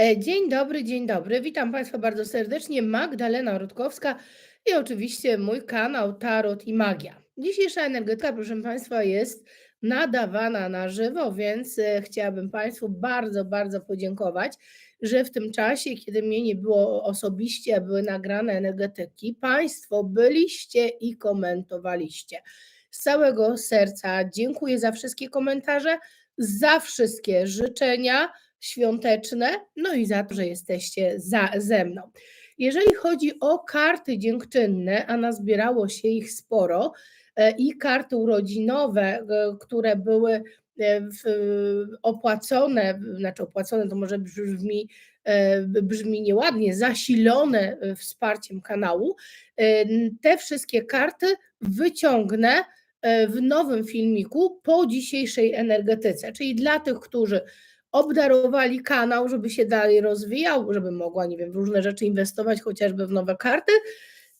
E, Dzień dobry, dzień dobry. Witam Państwa bardzo serdecznie. Magdalena Rutkowska i oczywiście mój kanał Tarot i Magia. Dzisiejsza energetyka, proszę Państwa, jest nadawana na żywo, więc e, chciałabym Państwu bardzo, bardzo podziękować, że w tym czasie, kiedy mnie nie było osobiście, a były nagrane energetyki, Państwo byliście i komentowaliście. Z całego serca dziękuję za wszystkie komentarze, za wszystkie życzenia świąteczne, no i za to, że jesteście za, ze mną. Jeżeli chodzi o karty dziękczynne, a nazbierało się ich sporo, e, i karty urodzinowe, e, które były e, opłacone, znaczy opłacone to może brzmi, brzmi nieładnie, zasilone wsparciem kanału, te wszystkie karty wyciągnę w nowym filmiku po dzisiejszej energetyce, czyli dla tych, którzy obdarowali kanał, żeby się dalej rozwijał, żeby mogła, nie wiem, w różne rzeczy inwestować, chociażby w nowe karty.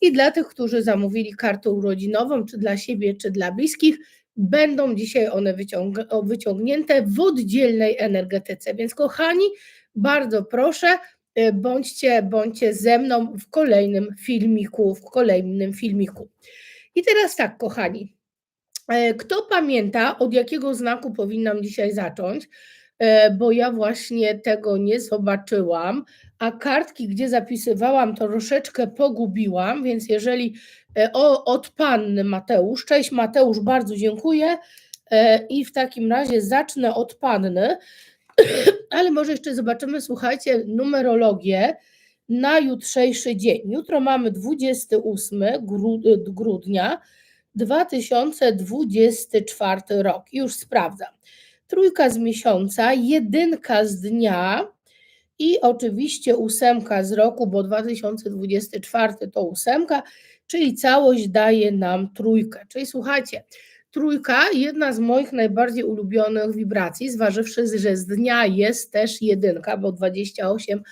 I dla tych, którzy zamówili kartę urodzinową, czy dla siebie, czy dla bliskich, będą dzisiaj one wyciąg wyciągnięte w oddzielnej energetyce. Więc, kochani, bardzo proszę, e, bądźcie, bądźcie ze mną w kolejnym filmiku, w kolejnym filmiku. I teraz tak, kochani, e, kto pamięta, od jakiego znaku powinnam dzisiaj zacząć? E, bo ja właśnie tego nie zobaczyłam, a kartki, gdzie zapisywałam, to troszeczkę pogubiłam, więc jeżeli e, o, od panny Mateusz, cześć Mateusz, bardzo dziękuję e, i w takim razie zacznę od panny, ale może jeszcze zobaczymy, słuchajcie, numerologię na jutrzejszy dzień. Jutro mamy 28 grudnia 2024 rok. Już sprawdzam trójka z miesiąca, jedynka z dnia i oczywiście ósemka z roku, bo 2024 to ósemka, czyli całość daje nam trójkę. Czyli słuchajcie, trójka, jedna z moich najbardziej ulubionych wibracji, zważywszy, że z dnia jest też jedynka, bo 28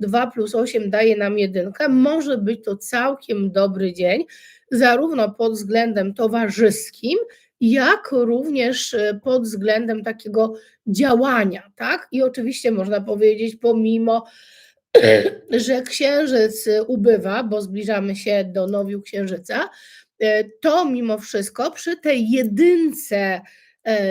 2 plus 8 daje nam jedynkę, może być to całkiem dobry dzień, zarówno pod względem towarzyskim, jak również e, pod względem takiego działania, tak? I oczywiście można powiedzieć, pomimo, że księżyc ubywa, bo zbliżamy się do nowiu księżyca, e, to mimo wszystko przy tej jedynce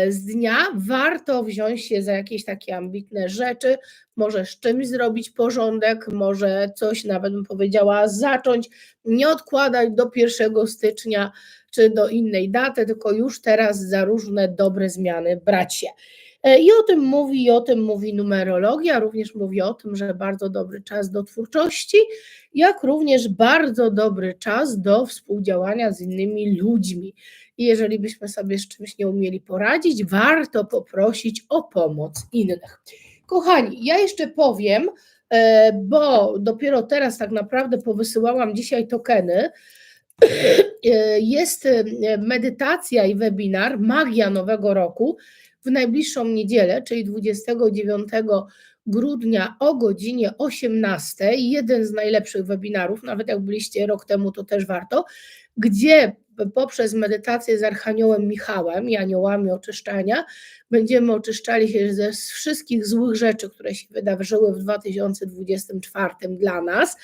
z dnia warto wziąć się za jakieś takie ambitne rzeczy, może z czymś zrobić porządek, może coś nawet bym powiedziała zacząć, nie odkładać do 1 stycznia czy do innej daty, tylko już teraz za różne dobre zmiany brać się. E, I o tym mówi, i o tym mówi numerologia, również mówi o tym, że bardzo dobry czas do twórczości, jak również bardzo dobry czas do współdziałania z innymi ludźmi. I jeżeli byśmy sobie z czymś nie umieli poradzić, warto poprosić o pomoc innych. Kochani, ja jeszcze powiem, e, bo dopiero teraz tak naprawdę powysyłałam dzisiaj tokeny, E, jest e, medytacja i webinar Magia Nowego Roku w najbliższą niedzielę, czyli 29 grudnia o godzinie 18. Jeden z najlepszych webinarów, nawet jak byliście rok temu, to też warto, gdzie poprzez medytację z Archaniołem Michałem i aniołami oczyszczania będziemy oczyszczali się ze wszystkich złych rzeczy, które się wydarzyły w 2024 dla nas,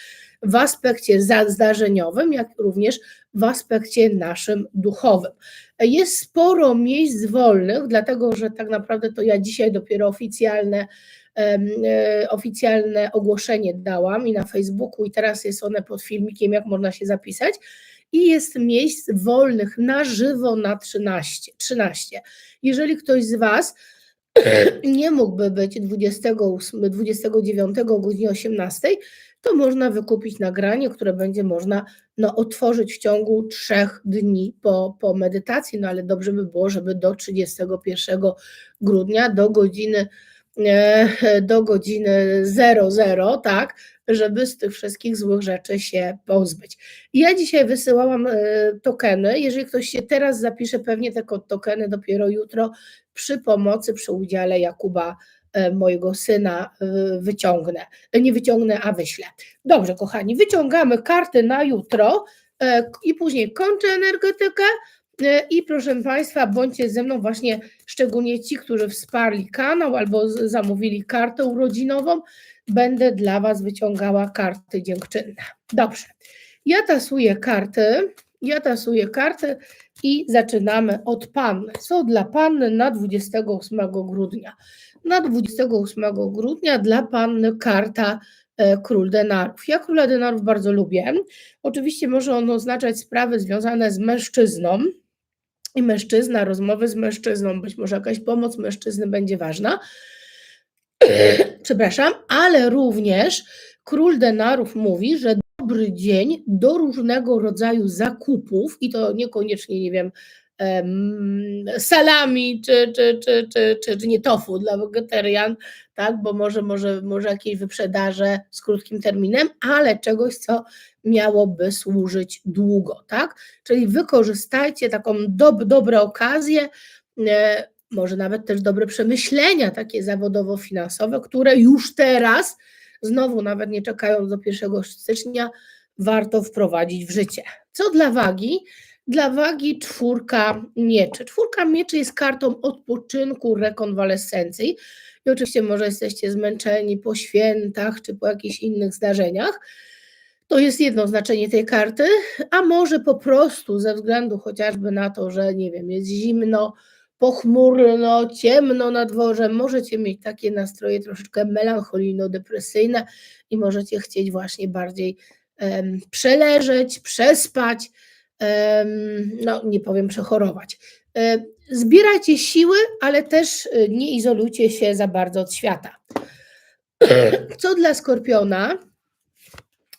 w aspekcie zdarzeniowym, jak również w aspekcie naszym duchowym. Jest sporo miejsc wolnych, dlatego że tak naprawdę to ja dzisiaj dopiero oficjalne e, oficjalne ogłoszenie dałam i na Facebooku i teraz jest one pod filmikiem, jak można się zapisać i jest miejsc wolnych na żywo na 13. 13. Jeżeli ktoś z Was nie mógłby być 28, 29 o godzinie 18, to można wykupić nagranie, które będzie można no, otworzyć w ciągu trzech dni po, po medytacji, no ale dobrze by było, żeby do 31 grudnia do godziny e, do godziny 00, tak, żeby z tych wszystkich złych rzeczy się pozbyć. Ja dzisiaj wysyłałam e, tokeny. Jeżeli ktoś się teraz zapisze, pewnie te tokeny dopiero jutro przy pomocy, przy udziale Jakuba e, mojego syna e, wyciągnę. Nie wyciągnę, a wyślę. Dobrze, kochani, wyciągamy karty na jutro i później kończę energetykę I proszę Państwa, bądźcie ze mną właśnie szczególnie ci, którzy wsparli kanał albo zamówili kartę urodzinową. Będę dla Was wyciągała karty dziękczynne. Dobrze. Ja tasuję karty. Ja tasuję karty i zaczynamy od panny. Co dla panny na 28 grudnia? Na 28 grudnia dla panny karta e, Król Denarów. Ja Króla Denarów bardzo lubię. Oczywiście może on oznaczać sprawy związane z mężczyzną i mężczyzna, rozmowy z mężczyzną, być może jakaś pomoc mężczyzny będzie ważna. Przepraszam, ale również król denarów mówi, że dobry dzień do różnego rodzaju zakupów i to niekoniecznie, nie wiem, em, salami czy, czy, czy, czy, czy, czy nie tofu dla wegetarian, tak, bo może, może, może jakieś wyprzedaże z krótkim terminem, ale czegoś, co miałoby służyć długo, tak? Czyli wykorzystajcie taką dob, dobre okazje, e, może nawet też dobre przemyślenia takie zawodowo-finansowe, które już teraz, znowu nawet nie czekając do 1 stycznia, warto wprowadzić w życie. Co dla wagi? Dla wagi czwórka mieczy. Czwórka mieczy jest kartą odpoczynku, rekonwalescencji. I oczywiście może jesteście zmęczeni po świętach czy po jakichś innych zdarzeniach. To jest jedno znaczenie tej karty, a może po prostu ze względu chociażby na to, że nie wiem, jest zimno, pochmurno, ciemno na dworze, możecie mieć takie nastroje troszeczkę melancholijno-depresyjne i możecie chcieć właśnie bardziej em, przeleżeć, przespać, no nie powiem przechorować. Zbierajcie siły, ale też e, nie izolujcie się za bardzo od świata. Co dla skorpiona?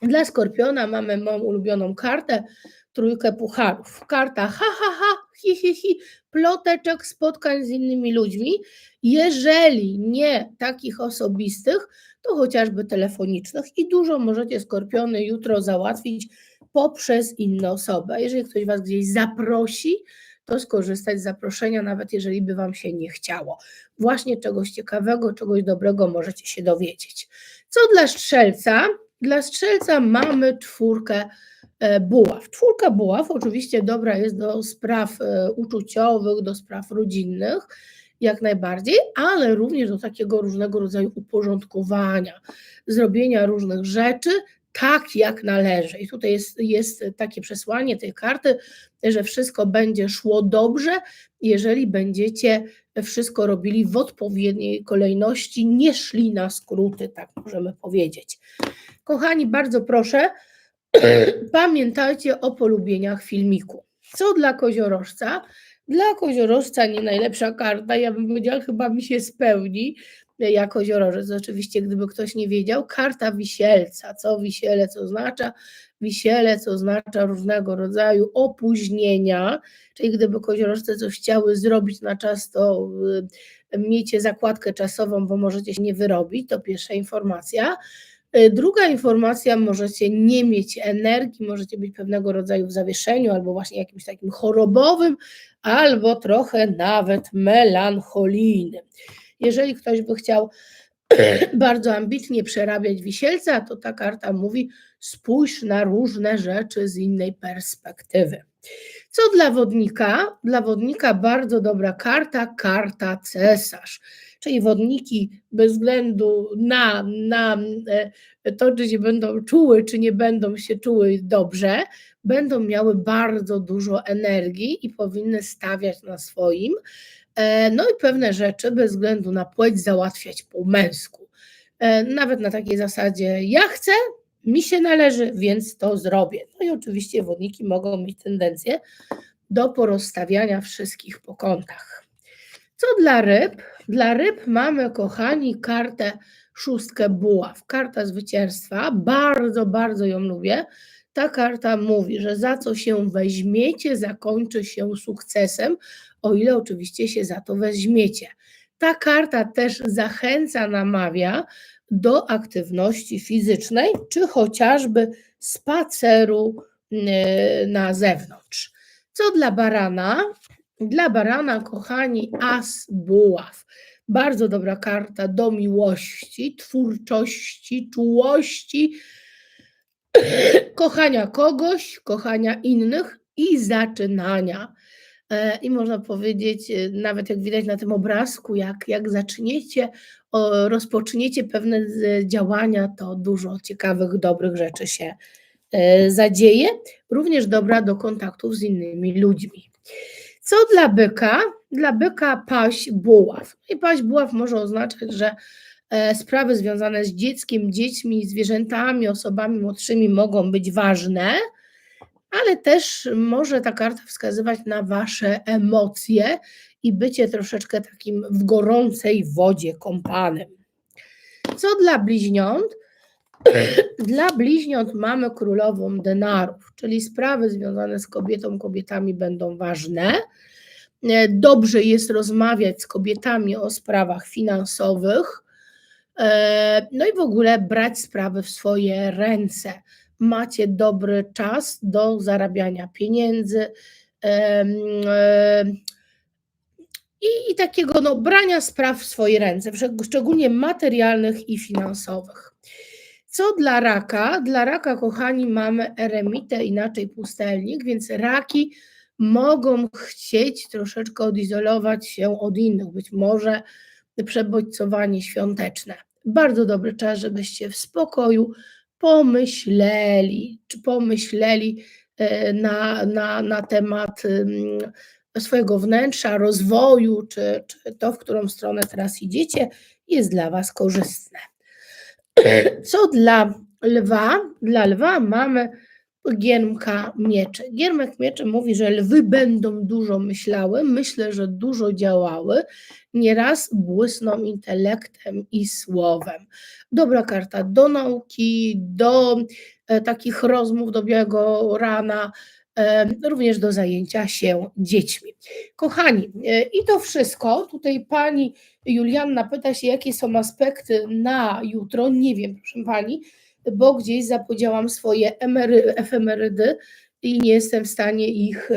Dla skorpiona mamy moją ulubioną kartę, trójkę pucharów. Karta ha, ha, ha, hi, hi, hi, ploteczek, spotkań z innymi ludźmi. Jeżeli nie takich osobistych, to chociażby telefonicznych i dużo możecie skorpiony jutro załatwić poprzez inne osoby. A Jeżeli ktoś Was gdzieś zaprosi, to skorzystać z zaproszenia, nawet jeżeli by Wam się nie chciało. Właśnie czegoś ciekawego, czegoś dobrego możecie się dowiedzieć. Co dla strzelca? Dla strzelca mamy czwórkę e, buław. Czwórka buław oczywiście dobra jest do spraw e, uczuciowych, do spraw rodzinnych, jak najbardziej, ale również do takiego różnego rodzaju uporządkowania, zrobienia różnych rzeczy tak, jak należy. I tutaj jest, jest takie przesłanie tej karty, że wszystko będzie szło dobrze, jeżeli będziecie wszystko robili w odpowiedniej kolejności, nie szli na skróty, tak możemy powiedzieć. Kochani, bardzo proszę, pamiętajcie o polubieniach filmiku. Co dla koziorożca? Dla koziorożca nie najlepsza karta, ja bym powiedziała, chyba mi się spełni, ja koziorożec, oczywiście, gdyby ktoś nie wiedział, karta wisielca. Co wisielec oznacza? Wisielec oznacza różnego rodzaju opóźnienia, czyli gdyby koziorożce coś chciały zrobić na czas, to y, miejcie zakładkę czasową, bo możecie się nie wyrobić, to pierwsza informacja. Y, Druga informacja, możecie nie mieć energii, możecie być pewnego rodzaju w zawieszeniu, albo właśnie jakimś takim chorobowym, albo trochę nawet melancholijnym. Jeżeli ktoś by chciał bardzo ambitnie przerabiać wisielca, to ta karta mówi: spójrz na różne rzeczy z innej perspektywy. Co dla wodnika? Dla wodnika bardzo dobra karta, karta cesarz. Czyli wodniki bez względu na, na e, to, czy się będą czuły, czy nie będą się czuły dobrze, będą miały bardzo dużo energii i powinny stawiać na swoim. E, No i pewne rzeczy bez względu na płeć załatwiać po męsku. E, Nawet na takiej zasadzie ja chcę, mi się należy, więc to zrobię. No i oczywiście wodniki mogą mieć tendencję do porozstawiania wszystkich po kątach. Co dla ryb? Dla ryb mamy, kochani, kartę szóstkę buław, karta zwycięstwa. Bardzo, bardzo ją lubię. Ta karta mówi, że za co się weźmiecie, zakończy się sukcesem, o ile oczywiście się za to weźmiecie. Ta karta też zachęca, namawia do aktywności fizycznej, czy chociażby spaceru yy, na zewnątrz. Co dla barana? Dla barana, kochani, as buław. Bardzo dobra karta do miłości, twórczości, czułości, kochania kogoś, kochania innych i zaczynania. e, i można powiedzieć, e, nawet jak widać na tym obrazku, jak, jak zaczniecie, rozpoczniecie pewne z działania, to dużo ciekawych, dobrych rzeczy się e, zadzieje. Również dobra do kontaktów z innymi ludźmi. Co dla byka? Dla byka paść buław. I paść buław może oznaczać, że e, sprawy związane z dzieckiem, dziećmi, zwierzętami, osobami młodszymi mogą być ważne, ale też może ta karta wskazywać na wasze emocje i bycie troszeczkę takim w gorącej wodzie kąpanym. Co dla bliźniąt? Dla bliźniąt mamy królową denarów, czyli sprawy związane z kobietą, kobietami będą ważne. E, Dobrze jest rozmawiać z kobietami o sprawach finansowych, e, no i w ogóle brać sprawy w swoje ręce. Macie dobry czas do zarabiania pieniędzy e, i, i takiego no, brania spraw w swoje ręce, szczeg- szczególnie materialnych i finansowych. Co dla raka? Dla raka, kochani, mamy eremitę, inaczej pustelnik, więc raki mogą chcieć troszeczkę odizolować się od innych, być może przebodźcowanie świąteczne. Bardzo dobry czas, żebyście w spokoju pomyśleli, czy pomyśleli e, na, na, na temat swojego wnętrza, rozwoju, czy, czy to, w którą stronę teraz idziecie, jest dla Was korzystne. Co dla lwa? Dla lwa mamy giermka mieczy. Giermek mieczy mówi, że lwy będą dużo myślały, myślę, że dużo działały, nieraz błysną intelektem i słowem. Dobra karta do nauki, do e, takich rozmów do białego rana, e, również do zajęcia się dziećmi. Kochani, e, i to wszystko. Tutaj pani Julianna pyta się, jakie są aspekty na jutro. Nie wiem, proszę pani, bo gdzieś zapodziałam swoje emery, efemerydy i nie jestem w stanie ich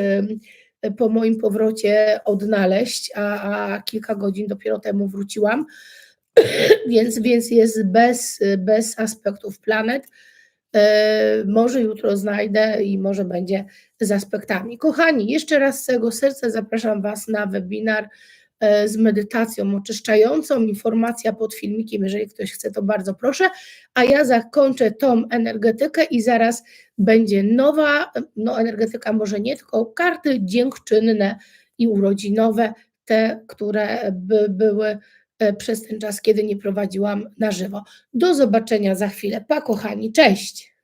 po moim powrocie odnaleźć, a, a kilka godzin dopiero temu wróciłam, więc, więc jest bez, bez aspektów planet. E, Może jutro znajdę i może będzie z aspektami. Kochani, jeszcze raz z całego serca zapraszam Was na webinar z medytacją oczyszczającą. Informacja pod filmikiem, jeżeli ktoś chce, to bardzo proszę. A ja zakończę tą energetykę i zaraz będzie nowa, no energetyka może nie, tylko karty dziękczynne i urodzinowe, te, które by były e, przez ten czas, kiedy nie prowadziłam na żywo. Do zobaczenia za chwilę. Pa kochani, cześć!